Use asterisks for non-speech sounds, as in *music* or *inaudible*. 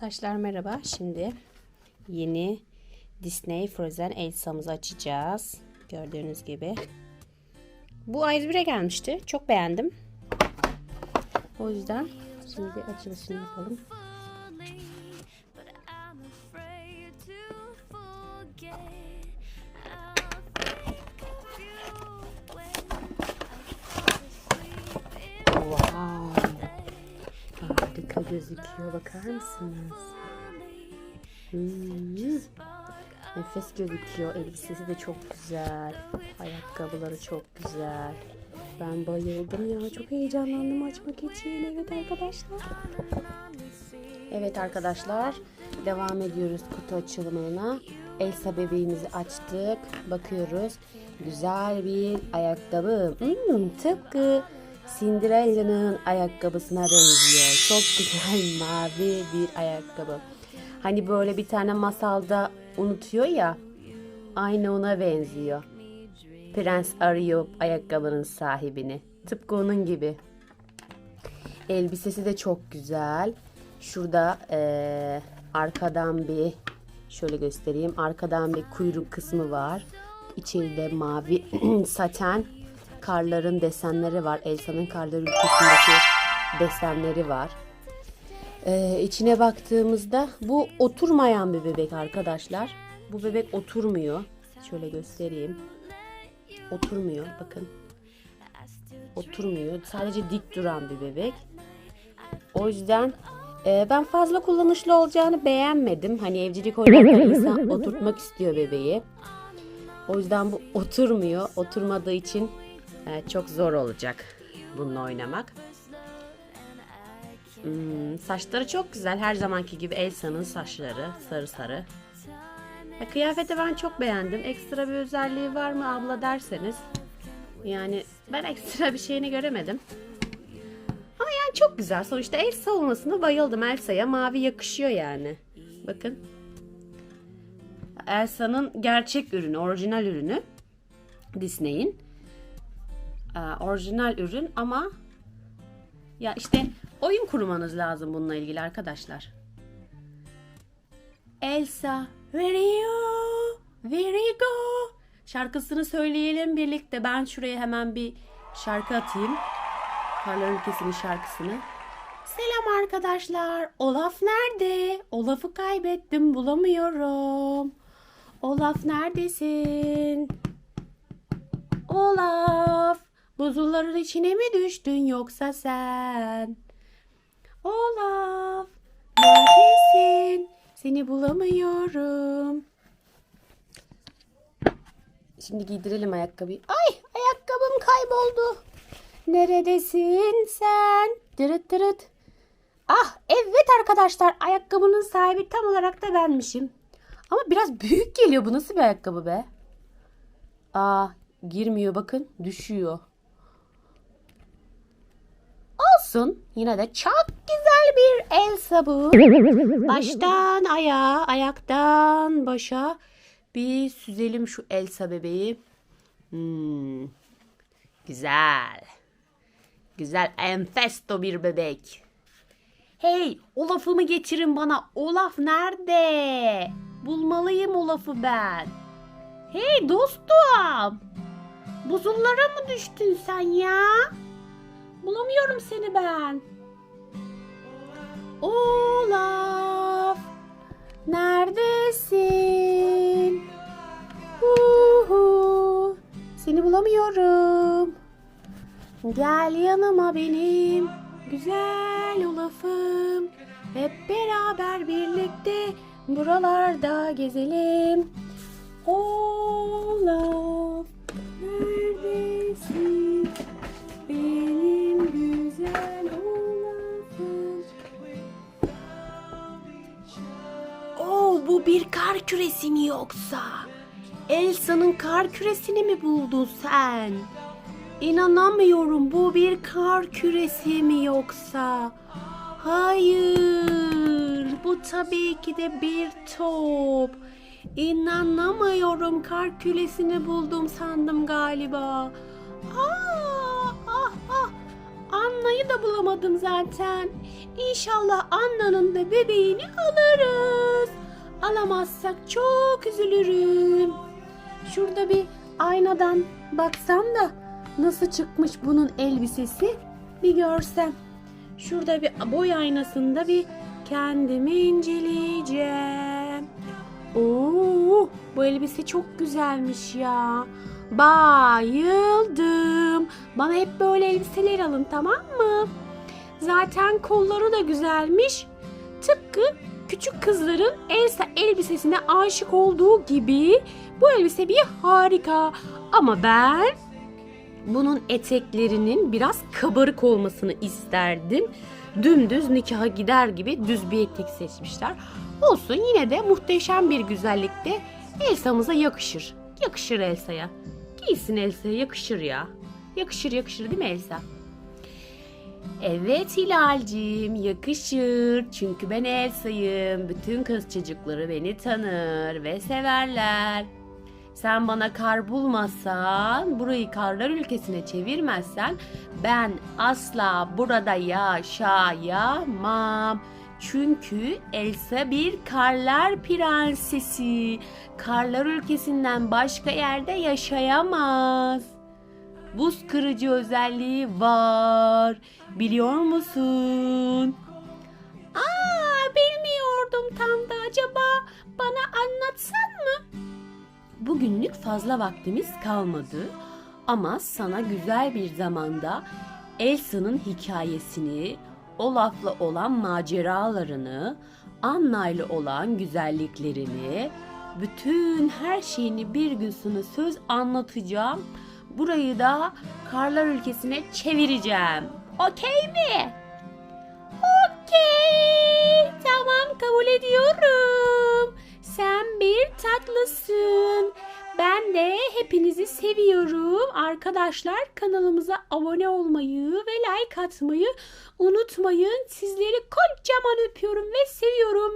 Arkadaşlar merhaba. Şimdi yeni Disney Frozen Elsa'mızı açacağız. Gördüğünüz gibi. Bu A101'e gelmişti. Çok beğendim. O yüzden şimdi açılışını yapalım. Gözüküyor. Bakar mısınız? Hmm. Nefes gözüküyor. Elbisesi de çok güzel. Ayakkabıları çok güzel. Ben bayıldım ya. Çok heyecanlandım açmak için. Evet arkadaşlar. Evet arkadaşlar. Devam ediyoruz kutu açılımına. Elsa bebeğimizi açtık. Bakıyoruz. Güzel bir ayakkabı. Hmm, tıpkı Cinderella'nın ayakkabısına benziyor. Çok *laughs* güzel mavi bir ayakkabı. Hani böyle bir tane masalda unutuyor ya. Aynı ona benziyor. Prens arıyor ayakkabının sahibini. Tıpkı onun gibi. Elbisesi de çok güzel. Şurada eee, arkadan bir şöyle göstereyim. Arkadan bir kuyruk kısmı var. İçeride mavi *clears throat* saten karların desenleri var. Elsa'nın karlar ülkesindeki desenleri var. Ee, içine baktığımızda bu oturmayan bir bebek arkadaşlar. Bu bebek oturmuyor. Şöyle göstereyim. Oturmuyor bakın. Oturmuyor. Sadece dik duran bir bebek. O yüzden e, ben fazla kullanışlı olacağını beğenmedim. Hani evcilik oynarken insan oturtmak istiyor bebeği. O yüzden bu oturmuyor. Oturmadığı için e, çok zor olacak bununla oynamak. Hmm, saçları çok güzel. Her zamanki gibi Elsa'nın saçları sarı sarı. Ya, kıyafeti ben çok beğendim. Ekstra bir özelliği var mı abla derseniz. Yani ben ekstra bir şeyini göremedim. Ama yani çok güzel. Sonuçta Elsa olmasına bayıldım. Elsa'ya mavi yakışıyor yani. Bakın. Elsa'nın gerçek ürünü, orijinal ürünü. Disney'in. Ee, orijinal ürün ama ya işte oyun kurmanız lazım bununla ilgili arkadaşlar. Elsa, where are you? Where you go? Şarkısını söyleyelim birlikte. Ben şuraya hemen bir şarkı atayım. Karlar Ülkesi'nin şarkısını. Selam arkadaşlar. Olaf nerede? Olaf'ı kaybettim bulamıyorum. Olaf neredesin? Olaf. Buzulların içine mi düştün yoksa sen? Olaf. Neredesin? Seni bulamıyorum. Şimdi giydirelim ayakkabıyı. Ay ayakkabım kayboldu. Neredesin sen? Dırıt dırıt. Ah evet arkadaşlar ayakkabının sahibi tam olarak da benmişim. Ama biraz büyük geliyor bu nasıl bir ayakkabı be? Aa girmiyor bakın düşüyor. Olsun yine de çok güzel bir Elsa bu. Baştan ayağa, ayaktan başa bir süzelim şu Elsa bebeği. Hmm, güzel. Güzel enfesto bir bebek. Hey Olaf'ımı getirin bana. Olaf nerede? Bulmalıyım Olaf'ı ben. Hey dostum. Buzullara mı düştün sen ya? Bulamıyorum seni ben. Olaf. Neredesin? Uhu. Seni bulamıyorum. Gel yanıma benim güzel Olaf'ım. Hep beraber birlikte buralarda gezelim. Küresi mi yoksa? Elsa'nın kar küresini mi buldun sen? İnanamıyorum bu bir kar küresi mi yoksa? Hayır bu tabii ki de bir top. İnanamıyorum kar küresini buldum sandım galiba. Aa, ah, ah. Anna'yı da bulamadım zaten. İnşallah Anna'nın da bebeğini alırız. Alamazsak çok üzülürüm. Şurada bir aynadan baksam da nasıl çıkmış bunun elbisesi bir görsem. Şurada bir boy aynasında bir kendimi inceleyeceğim. Oo, bu elbise çok güzelmiş ya. Bayıldım. Bana hep böyle elbiseler alın tamam mı? Zaten kolları da güzelmiş. Tıpkı küçük kızların Elsa elbisesine aşık olduğu gibi bu elbise bir harika. Ama ben bunun eteklerinin biraz kabarık olmasını isterdim. Dümdüz nikaha gider gibi düz bir etek seçmişler. Olsun yine de muhteşem bir güzellikte Elsa'mıza yakışır. Yakışır Elsa'ya. Giysin Elsa'ya yakışır ya. Yakışır yakışır değil mi Elsa? Evet Hilal'cim yakışır. Çünkü ben Elsa'yım. Bütün kız çocukları beni tanır ve severler. Sen bana kar bulmasan, burayı karlar ülkesine çevirmezsen ben asla burada yaşayamam. Çünkü Elsa bir karlar prensesi. Karlar ülkesinden başka yerde yaşayamaz. Buz kırıcı özelliği var. Biliyor musun? Aa, bilmiyordum tam da acaba bana anlatsan mı? Bugünlük fazla vaktimiz kalmadı ama sana güzel bir zamanda Elsa'nın hikayesini, Olaf'la olan maceralarını, Anna'yla olan güzelliklerini, bütün her şeyini bir gün sana söz anlatacağım. Burayı da karlar ülkesine çevireceğim. Okey mi? Okey. Tamam kabul ediyorum. Sen bir tatlısın. Ben de hepinizi seviyorum. Arkadaşlar kanalımıza abone olmayı ve like atmayı unutmayın. Sizleri kocaman öpüyorum ve seviyorum.